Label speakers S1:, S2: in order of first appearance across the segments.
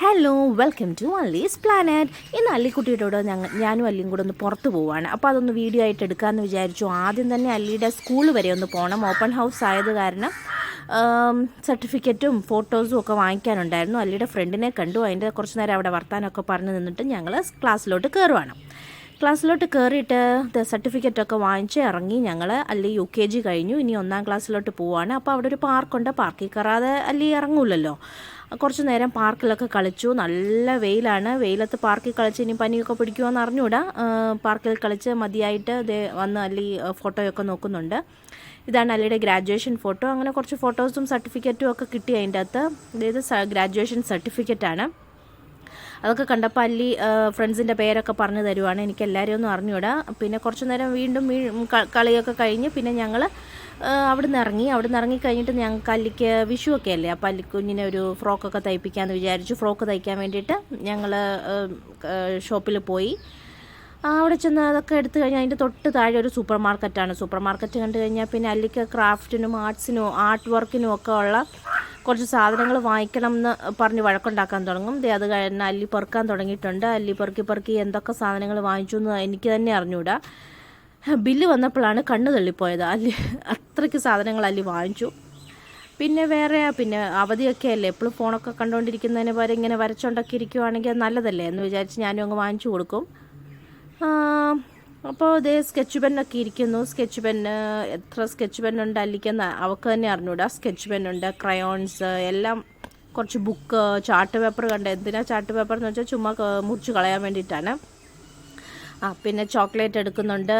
S1: Hello welcome to Alli's planet ഇന്ന് അല്ലിക്കുട്ടിയോട് ഞങ്ങൾ ഞാനും അല്ലിയും കൂടെ ഒന്ന് പുറത്ത് പോവാണ്. അപ്പോൾ അതൊന്ന് വീഡിയോ ആയിട്ട് എടുക്കാമെന്ന് വിചാരിച്ചു. ആദ്യം തന്നെ അല്ലിയുടെ സ്കൂൾ വരെ ഒന്ന് പോകണം ഓപ്പൺ ഹൗസ് ആയത് കാരണം സർട്ടിഫിക്കറ്റും ഫോട്ടോസും ഒക്കെ വാങ്ങിക്കാനുണ്ടായിരുന്നു. അല്ലിയുടെ ഫ്രണ്ടിനെ കണ്ടു. അതിന്റെ കുറച്ച് നേരം അവിടെ വർത്താനമൊക്കെ പറഞ്ഞ് നിന്നിട്ട് ഞങ്ങൾ ക്ലാസ്സിലോട്ട് കയറുവാണ് ക്ലാസ്സിലോട്ട് കയറിയിട്ട് സർട്ടിഫിക്കറ്റ് ഒക്കെ വാങ്ങിച്ച് ഇറങ്ങി ഞങ്ങൾ അല്ലി യു കെ ജി കഴിഞ്ഞു. ഇനി ഒന്നാം ക്ലാസ്സിലോട്ട് പോവാണ്. അപ്പോൾ അവിടെ ഒരു പാർക്കുണ്ട്. പാർക്കിൽ കയറാതെ അല്ലി ഇറങ്ങൂലല്ലോ. കുറച്ച് നേരം പാർക്കിലൊക്കെ കളിച്ചു. നല്ല വെയിലാണ്. വെയിലത്ത് പാർക്കിൽ കളിച്ച് ഇനി പനിയൊക്കെ പിടിക്കുമോയെന്ന് അറിഞ്ഞൂടാ. പാർക്കിൽ കളിച്ച് മതിയായിട്ട് ദേ വന്ന് അല്ലി ഫോട്ടോയൊക്കെ നോക്കുന്നുണ്ട്. ഇതാണ് അല്ലിയുടെ ഗ്രാജുവേഷൻ ഫോട്ടോ. അങ്ങനെ കുറച്ച് ഫോട്ടോസും സർട്ടിഫിക്കറ്റും ഒക്കെ കിട്ടി അതിന്റെ അകത്ത്. അതായത് ഗ്രാജുവേഷൻ സർട്ടിഫിക്കറ്റാണ്. അതൊക്കെ കണ്ടപ്പോൾ അല്ലി ഫ്രണ്ട്സിന്റെ പേരൊക്കെ പറഞ്ഞു തരുവാണ്. എനിക്ക് എല്ലാവരും ഒന്നും അറിഞ്ഞുവിടാം പിന്നെ കുറച്ചു നേരം വീണ്ടും കളിയൊക്കെ കഴിഞ്ഞ് പിന്നെ ഞങ്ങൾ അവിടെ നിന്ന് ഇറങ്ങി. അവിടെ നിന്ന് ഇറങ്ങി കഴിഞ്ഞിട്ട് ഞങ്ങൾക്ക് അല്ലിക്ക് വിഷു ഒക്കെ അല്ലേ? അപ്പോൾ അല്ലിക്കുഞ്ഞിനെ ഒരു ഫ്രോക്കൊക്കെ തയ്പ്പിക്കാമെന്ന് വിചാരിച്ചു. ഫ്രോക്ക് തയ്ക്കാൻ വേണ്ടിയിട്ട് ഞങ്ങൾ ഷോപ്പിൽ പോയി. അവിടെ ചെന്ന് അതൊക്കെ എടുത്തു കഴിഞ്ഞാൽ അതിന്റെ തൊട്ട് താഴെ ഒരു സൂപ്പർ മാർക്കറ്റാണ്. സൂപ്പർ മാർക്കറ്റ് കണ്ടു കഴിഞ്ഞാൽ പിന്നെ അല്ലിക്ക് ക്രാഫ്റ്റിനും ആർട്സിനും ആർട്ട് വർക്കിനും ഒക്കെ ഉള്ള കുറച്ച് സാധനങ്ങൾ വാങ്ങിക്കണം എന്ന് പറഞ്ഞ് വഴക്കുണ്ടാക്കാൻ തുടങ്ങും. ദേ അത് കഴിഞ്ഞ് അല്ലി പെറുക്കാൻ തുടങ്ങിയിട്ടുണ്ട്. അല്ലി പെറുക്കി പെറുക്കി എന്തൊക്കെ സാധനങ്ങൾ വാങ്ങിച്ചു എന്ന് എനിക്ക് തന്നെ അറിഞ്ഞൂടാ. ബില്ല് വന്നപ്പോഴാണ് കണ്ണ് തള്ളിപ്പോയത്. അല്ലി അത്രയ്ക്ക് സാധനങ്ങൾ അല്ലി വാങ്ങിച്ചു. പിന്നെ വേറെ പിന്നെ അവധിയൊക്കെ അല്ലേ? എപ്പോഴും ഫോണൊക്കെ കണ്ടുകൊണ്ടിരിക്കുന്നതിന് വരെ ഇങ്ങനെ വരച്ചുകൊണ്ടൊക്കെ ഇരിക്കുവാണെങ്കിൽ നല്ലതല്ലേ എന്ന് വിചാരിച്ച് ഞാനും അങ്ങ് വാങ്ങിച്ചു കൊടുക്കും. അപ്പോൾ ഇതേ സ്കെച്ച് പെന്നൊക്കെ ഇരിക്കുന്നു. സ്കെച്ച് പെന്ന് എത്ര സ്കെച്ച് പെന്നുണ്ട് അല്ലിക്കുന്ന അവൾക്ക് തന്നെ അറിഞ്ഞൂടാ. സ്കെച്ച് പെന്നുണ്ട് ക്രയോൺസ് എല്ലാം കുറച്ച് ബുക്ക് ചാർട്ട് പേപ്പർ കണ്ട്. എന്തിനാ ചാർട്ട് പേപ്പർ എന്ന് വെച്ചാൽ ചുമ്മാ മുറിച്ച് കളയാൻ വേണ്ടിയിട്ടാണ്. ആ പിന്നെ ചോക്ലേറ്റ് എടുക്കുന്നുണ്ട്.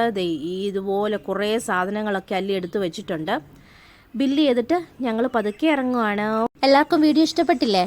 S1: ഈ ഇതുപോലെ കുറേ സാധനങ്ങളൊക്കെ അല്ലി എടുത്തു വെച്ചിട്ടുണ്ട്. ബില്ല് ചെയ്തിട്ട് ഞങ്ങൾ പതുക്കെ ഇറങ്ങുവാണ്. എല്ലാവർക്കും വീഡിയോ ഇഷ്ടപ്പെട്ടില്ലേ?